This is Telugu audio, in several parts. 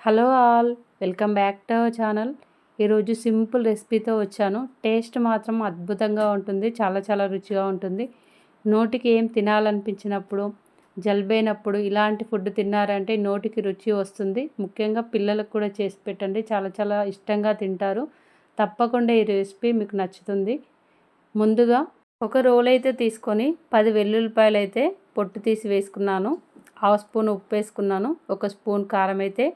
Hello all welcome back to our channel. ఈరోజు సింపుల్ రెసిపీతో వచ్చాను. టేస్ట్ మాత్రం అద్భుతంగా ఉంటుంది చాలా చాలా రుచిగా ఉంటుంది. నోటికి ఏం తినాలనిపించినప్పుడు జలుబైనప్పుడు ఇలాంటి ఫుడ్ తిన్నారంటే నోటికి రుచి వస్తుంది. ముఖ్యంగా పిల్లలకు కూడా చేసి పెట్టండి చాలా చాలా ఇష్టంగా తింటారు. తప్పకుండా ఈ రెసిపీ మీకు నచ్చుతుంది. ముందుగా ఒక రోల్ అయితే తీసుకొని పది వెల్లుల్లిపాయలు అయితే పొట్టు తీసి వేసుకున్నాను. హాఫ్ స్పూన్ ఉప్పు వేసుకున్నాను ఒక స్పూన్ కారం అయితే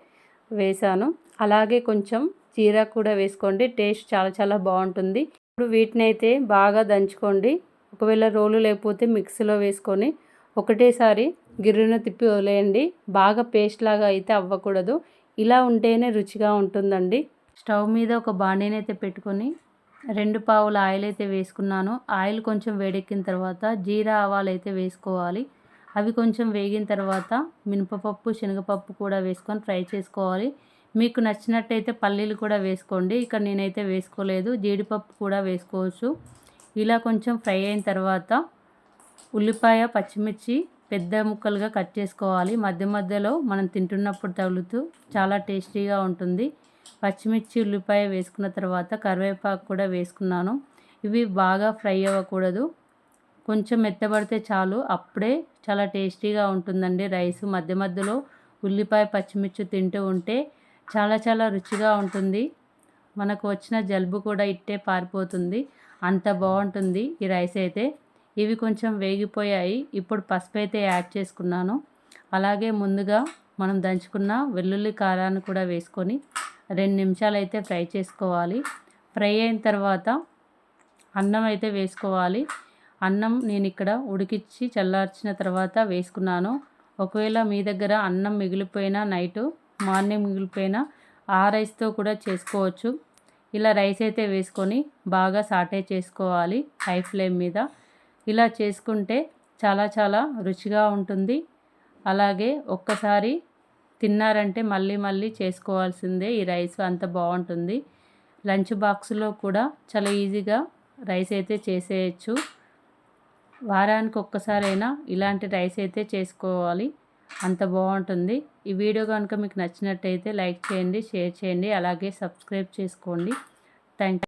వేసాను. అలాగే కొంచెం జీరా కూడా వేసుకోండి. టేస్ట్ చాలా చాలా బాగుంటుంది. ఇప్పుడు వీటిని అయితే బాగా దంచుకోండి. ఒకవేళ రోలు లేకపోతే మిక్సీలో వేసుకొని ఒకటేసారి గిర్రున తిప్పి వదిలేయండి. బాగా పేస్ట్ లాగా అయితే అవ్వకూడదు. ఇలా ఉంటేనే రుచిగా ఉంటుందండి. స్టవ్ మీద ఒక బాండీని అయితే పెట్టుకొని రెండు పావుల ఆయిల్ అయితే వేసుకున్నాను. ఆయిల్ కొంచెం వేడెక్కిన తర్వాత జీరా ఆవాలు అయితే వేసుకోవాలి. అవి కొంచెం వేగిన తర్వాత మినపపప్పు శనగపప్పు కూడా వేసుకొని ఫ్రై చేసుకోవాలి. మీకు నచ్చినట్టయితే పల్లీలు కూడా వేసుకోండి. ఇక్కడ నేనైతే వేసుకోలేదు. జీడిపప్పు కూడా వేసుకోవచ్చు. ఇలా కొంచెం ఫ్రై అయిన తర్వాత ఉల్లిపాయ పచ్చిమిర్చి పెద్ద ముక్కలుగా కట్ చేసుకోవాలి. మధ్య మధ్యలో మనం తింటున్నప్పుడు తగులుతూ చాలా టేస్టీగా ఉంటుంది. పచ్చిమిర్చి ఉల్లిపాయ వేసుకున్న తర్వాత కరివేపాకు కూడా వేసుకున్నాను. ఇవి బాగా ఫ్రై అవ్వకూడదు. కొంచెం మెత్తబడితే చాలు. అప్పుడే చాలా టేస్టీగా ఉంటుందండి రైస్. మధ్య మధ్యలో ఉల్లిపాయ పచ్చిమిర్చి తింటూ ఉంటే చాలా చాలా రుచిగా ఉంటుంది. మనకు వచ్చిన జలుబు కూడా ఇట్టే పారిపోతుంది. అంత బాగుంటుంది ఈ రైస్ అయితే. ఇవి కొంచెం వేగిపోయాయి. ఇప్పుడు పసుపు అయితే యాడ్ చేసుకున్నాను. అలాగే ముందుగా మనం దంచుకున్న వెల్లుల్లి కారాన్ని కూడా వేసుకొని రెండు నిమిషాలు అయితే ఫ్రై చేసుకోవాలి. ఫ్రై అయిన తర్వాత అన్నం అయితే వేసుకోవాలి. అన్నం నేను ఇక్కడ ఉడికిచ్చి చల్లార్చిన తర్వాత వేసుకున్నాను. ఒకవేళ మీ దగ్గర అన్నం మిగిలిపోయినా నైటు మార్నింగ్ మిగిలిపోయినా ఆ రైస్తో కూడా చేసుకోవచ్చు. ఇలా రైస్ అయితే వేసుకొని బాగా సాటే చేసుకోవాలి హై ఫ్లేమ్ మీద. ఇలా చేసుకుంటే చాలా చాలా రుచిగా ఉంటుంది. అలాగే ఒక్కసారి తిన్నారంటే మళ్ళీ మళ్ళీ చేసుకోవాల్సిందే ఈ రైస్ అంత బాగుంటుంది. లంచ్ బాక్స్లో కూడా చాలా ఈజీగా రైస్ అయితే చేసేయచ్చు. వారానికి ఒక్కసారైనా ఇలాంటి రైస్ అయితే చేసుకోవాలి. అంత బాగుంటుంది. ఈ వీడియో కనుక మీకు నచ్చినట్టయితే లైక్ చేయండి షేర్ చేయండి అలాగే సబ్స్క్రైబ్ చేసుకోండి. థ్యాంక్